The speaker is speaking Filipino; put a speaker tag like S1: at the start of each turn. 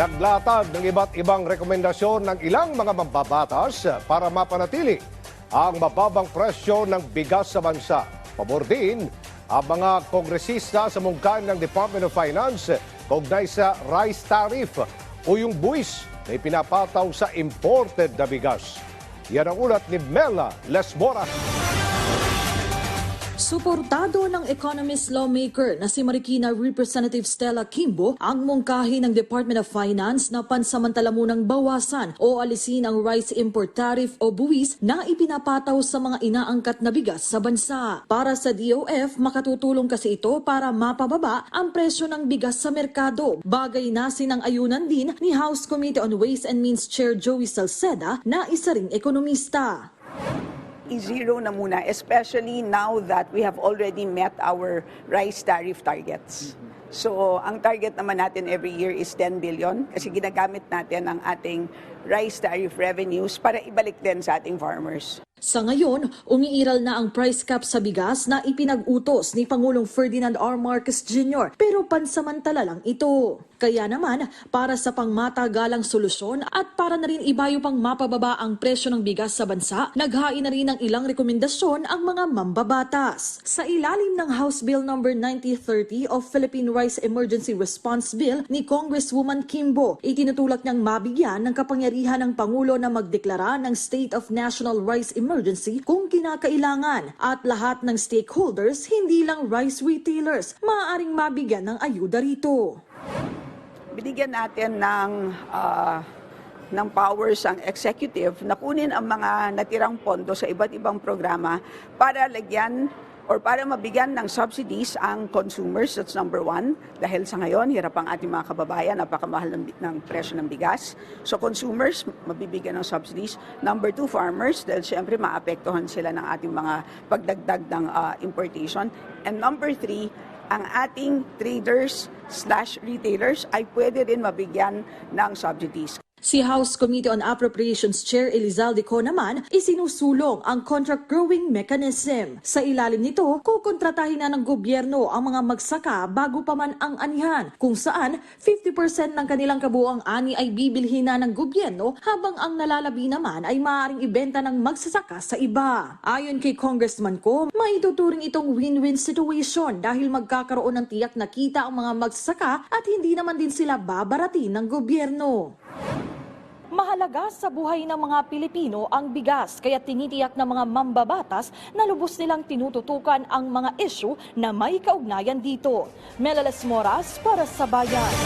S1: naglatag ng iba't ibang rekomendasyon ng ilang mga mambabatas para mapanatili ang mababang presyo ng bigas sa bansa. Pabor din ang mga kongresista sa mungkan ng Department of Finance kaugnay sa rice tariff o yung buwis na ipinapataw sa imported na bigas. Yan ang ulat ni Mela Lesmora.
S2: Suportado ng economist lawmaker na si Marikina Representative Stella Kimbo ang mungkahi ng Department of Finance na pansamantala munang bawasan o alisin ang rice import tariff o buwis na ipinapataw sa mga inaangkat na bigas sa bansa. Para sa DOF, makatutulong kasi ito para mapababa ang presyo ng bigas sa merkado. Bagay na sinang-ayunan din ni House Committee on Ways and Means Chair Joey Salceda na isa ring ekonomista.
S3: I-zero na muna, especially now that we have already met our rice tariff targets. So, ang target naman natin every year is 10 billion kasi ginagamit natin ang ating rice tariff revenues para ibalik din sa ating farmers.
S2: Sa ngayon, umiiral na ang price cap sa bigas na ipinag-utos ni Pangulong Ferdinand R. Marcos Jr. pero pansamantala lang ito. Kaya naman, para sa pangmatagalang solusyon at para na rin ibayo pang mapababa ang presyo ng bigas sa bansa, naghain na rin ng ilang rekomendasyon ang mga mambabatas. Sa ilalim ng House Bill No. 9030 of Philippine Rice Emergency Response Bill ni Congresswoman Kimbo, itinutulak niyang mabigyan ng kapangyarihan ng Pangulo na magdeklara ng State of National Rice Emergency kung kinakailangan at lahat ng stakeholders, hindi lang rice retailers, maaaring mabigyan ng ayuda rito.
S3: Binigyan natin ng ah, ng powers ang executive na kunin ang mga natirang pondo sa iba't ibang programa para lagyan or para mabigyan ng subsidies ang consumers, that's number one. Dahil sa ngayon, hirap ang ating mga kababayan, napakamahal ng, ng presyo ng bigas. So consumers, mabibigyan ng subsidies. Number two, farmers, dahil siyempre maapektuhan sila ng ating mga pagdagdag ng ah, importation. And number three, ang ating traders slash retailers ay pwede rin mabigyan ng subsidies.
S2: Si House Committee on Appropriations Chair Elizalde Co naman isinusulong ang contract growing mechanism. Sa ilalim nito, kukontratahin na ng gobyerno ang mga magsaka bago pa man ang anihan, kung saan 50% ng kanilang kabuang ani ay bibilhin na ng gobyerno habang ang nalalabi naman ay maaaring ibenta ng magsasaka sa iba. Ayon kay Congressman Co, maituturing itong win-win situation dahil magkakaroon ng tiyak na kita ang mga magsasaka at hindi naman din sila babaratin ng gobyerno. Mahalaga sa buhay ng mga Pilipino ang bigas kaya tinitiyak ng mga mambabatas na lubos nilang tinututukan ang mga issue na may kaugnayan dito. Melales Moras para sa Bayan.